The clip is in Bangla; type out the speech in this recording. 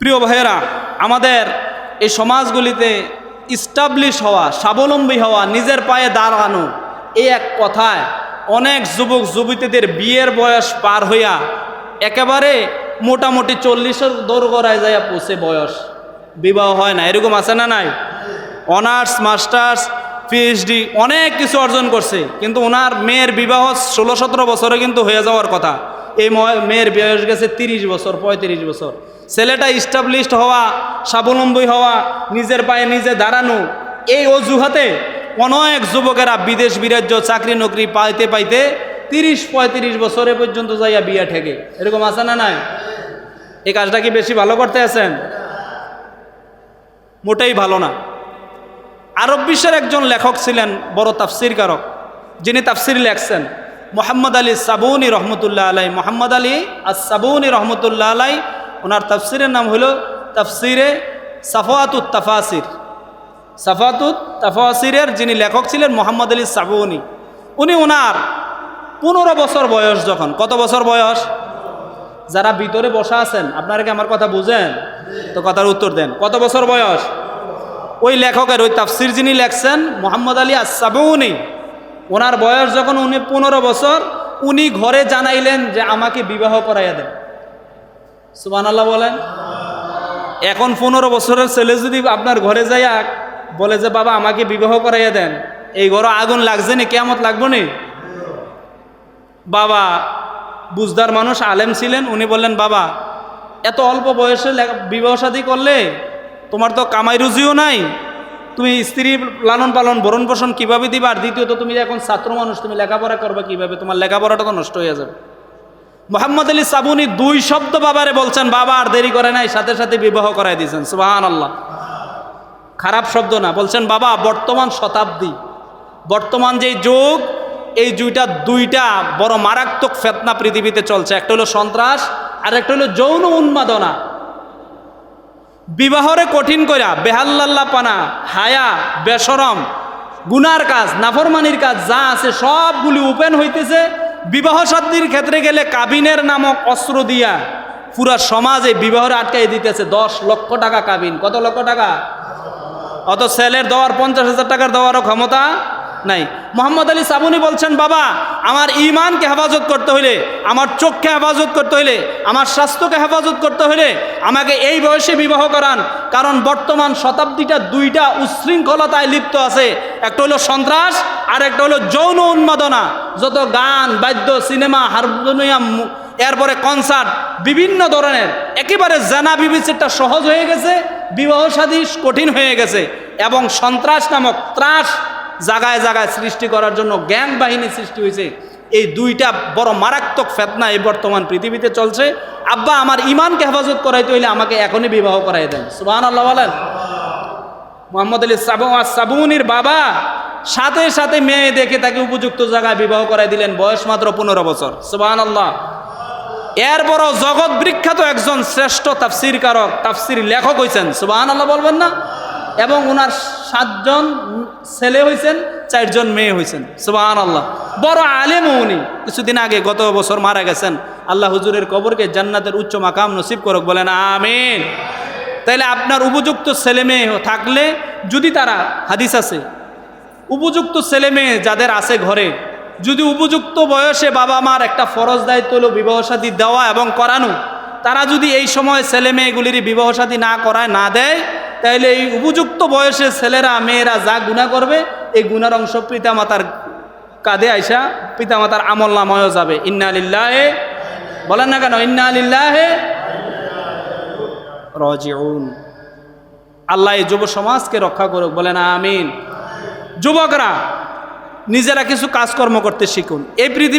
প্রিয় ভাইয়েরা, আমাদের এই সমাজগুলিতে ইস্টাবলিশ হওয়া, স্বাবলম্বী হওয়া, নিজের পায়ে দাঁড়ানো, এই এক কথায় অনেক যুবক, যুবতীদের বিয়ের বয়স পার হইয়া একেবারে মোটামুটি চল্লিশের দোরগড়ায় যাইয়া পৌঁছে বয়স। বিবাহ হয় না, এরকম আছে না নাই? অনার্স, মাস্টার্স পিএইচডি অনেক কিছু অর্জন করছে, কিন্তু ওনার মেয়ের বিবাহ ষোলো সতেরো বছরে কিন্তু হয়ে যাওয়ার কথা। এই ময়- মেয়ের বয়স গেছে তিরিশ বছর, পঁয়ত্রিশ বছর। ছেলেটা ইস্টাবলিশড হওয়া, স্বাবলম্বী হওয়া, নিজের পায়ে নিজে দাঁড়ানো, এই অজুহাতে অনেক যুবকেরা বিদেশ বিরাজ্য, চাকরি নকরি পাইতে পাইতে তিরিশ, পঁয়ত্রিশ বছরে পর্যন্ত যাইয়া বিয়া ঠেকে। এরকম আছে না নাই? এই কাজটা কি বেশি ভালো করতে আছেন? মোটেই ভালো না। আরব বিশ্বের একজন লেখক ছিলেন বড় তাফসির কারক যিনি তাফসির লেখছেন। মোহাম্মদ আলী সাবুনি রহমতুল্লাহ আলাই। মোহাম্মদ আলী আর সাবুনি রহমতুল্লাহ আলাই, ওনার তাফসিরের নাম হলো তাফসিরে সাফাতুত তাফাসির। সাফাতুত তাফাসিরের যিনি লেখক ছিলেন মোহাম্মদ আলী সাবুনি, উনি ওনার পনেরো বছর বয়স যখন। কত বছর বয়স? যারা ভিতরে বসা আছেন, আপনারা কি আমার কথা বুঝেন? তো কথার উত্তর দেন। কত বছর বয়স? ওই লেখকের, ওই তাফসির যিনি লেখছেন, মোহাম্মদ আলী আসাবউনি ওনার বয়স যখন উনি পনেরো বছর, উনি ঘরে জানাইলেন যে আমাকে বিবাহ করাইয়া দেন। সুবান আল্লাহ বলেন? এখন পনেরো বছরের ছেলে যদি আপনার ঘরে যাইয়া বলে যে, বাবা, আমাকে বিবাহ করাইয়া দেন। এই ঘরে আগুন লাগছে নি কেমত লাগবো নি? বাবা, বুঝদার মানুষ আলেম ছিলেন, উনি বললেন, বাবা, এত অল্প বয়সে বিবাহ শাদী করলে তোমার তো কামাই রুজিও নাই তুমি স্ত্রী লালন পালন, ভরণ পোষণ কীভাবে দিবা? আর দ্বিতীয়ত, তুমি এখন ছাত্র মানুষ, তুমি লেখাপড়া করবে কীভাবে? তোমার লেখাপড়াটা তো নষ্ট হয়ে যাবে। মোহাম্মদ আলী সাবুনি দুই শব্দ বাবারে বলছেন, বাবা, আর দেরি করে নাই, সাথে সাথে বিবাহ করাই দিয়েছেন। সুবাহান আল্লাহ খারাপ শব্দ না। বলছেন, বাবা, বর্তমান শতাব্দী। বর্তমান যে যুগ, এই দুইটা দুইটা বড় মারাত্মক ফেতনা পৃথিবীতে চলছে। একটা হলো সন্ত্রাস আর একটা হলো যৌন উন্মাদনা। বিবাহরে কঠিন কইরা, বেহাল্লাল্লা পানা, হায়া, বেসরম, গুনার কাজ, নাফরমানির কাজ যা আছে সবগুলি ওপেন হইতেছে, বিবাহ সাদ্দির ক্ষেত্রে গেলে কাবিনের নামক অস্ত্র দিয়া পুরা সমাজে বিবাহরে আটকাই দিতেছে দশ লক্ষ টাকা কাবিন। কত লক্ষ টাকা? অত সেলের দেওয়ার পঞ্চাশ হাজার টাকার দেওয়ারও ক্ষমতা নাই। মোহাম্মদ আলী সাবুনি বলছেন, বাবা, আমার ইমানকে হেফাজত করতে হইলে, আমার চোখকে হেফাজত করতে হইলে, আমার স্বাস্থ্যকে হেফাজত করতে হইলে আমাকে এই বয়সে বিবাহ করান। কারণ বর্তমান শতাব্দীটা দুইটা উচ্ছৃঙ্খলতায় লিপ্ত আছে। একটা হলো সন্ত্রাস, আর একটা হলো যৌন উন্মাদনা। যত গান, বাদ্য, সিনেমা, হারমোনিয়াম, এরপরে কনসার্ট, বিভিন্ন ধরনের, একেবারে জানা বিবিচিটা সহজ হয়ে গেছে, বিবাহ সাদী কঠিন হয়ে গেছে, এবং সন্ত্রাস নামক ত্রাস জাগায় জাগায় সৃষ্টি করার জন্য গ্যাং বাহিনী সৃষ্টি হয়েছে। এই দুইটা বড় মারাত্মক ফেতনা এই বর্তমান পৃথিবীতে চলছে। আব্বা, আমার ইমানকে হেফাজত করাইতে হইলে আমাকে এখনই বিবাহ করাই দেন। সুবাহ আল্লাহ বলেন। মোহাম্মদ আলী সাবু সাবুনির বাবা সাথে সাথে মেয়ে দেখে তাকে উপযুক্ত জায়গায় বিবাহ করাই দিলেন, বয়স মাত্র পনেরো বছর। সুবাহ আল্লাহ এরপরও জগৎ বিখ্যাত একজন শ্রেষ্ঠ তাফসির কারক তাফসির লেখক হয়েছেন সুবাহ আল্লাহ বলবেন না? এবং ওনার সাতজন ছেলে হয়েছেন চারজন মেয়ে হয়েছেন সুবাহ আল্লাহ বড় আলেম উনি। কিছুদিন আগে গত বছর মারা গেছেন। আল্লাহ হুজুরের কবরকে জান্নাতের উচ্চ মাকাম নসিব করক বলেন, আমিন। তাইলে আপনার উপযুক্ত ছেলে মেয়ে থাকলে যদি তারা হাদিস আছে, উপযুক্ত ছেলে মেয়ে যাদের আছে ঘরে, যদি উপযুক্ত বয়সে বাবা মার একটা ফরজ দায়িত্ব হলো বিবাহ সাদী দেওয়া এবং করানো, তারা যদি এই সময় ছেলে মেয়েগুলির বিবাহ সাদী না করায়, না দেয় তাহলে এই উপযুক্ত বয়সে ছেলেরা, মেয়েরা যা গুণা করবে, এই গুনার অংশ পিতামাতার কাঁধে আইসা পিতামাতার আমল যাবে। ইন্না বলেন না কেন? ইন্না আলিল্লাহে আল্লাহ এই যুব সমাজকে রক্ষা করুক, বলেন আমিন। যুবকরা, নিজেরা কিছু কাজকর্ম করতে শিখুন। এই পৃথিবী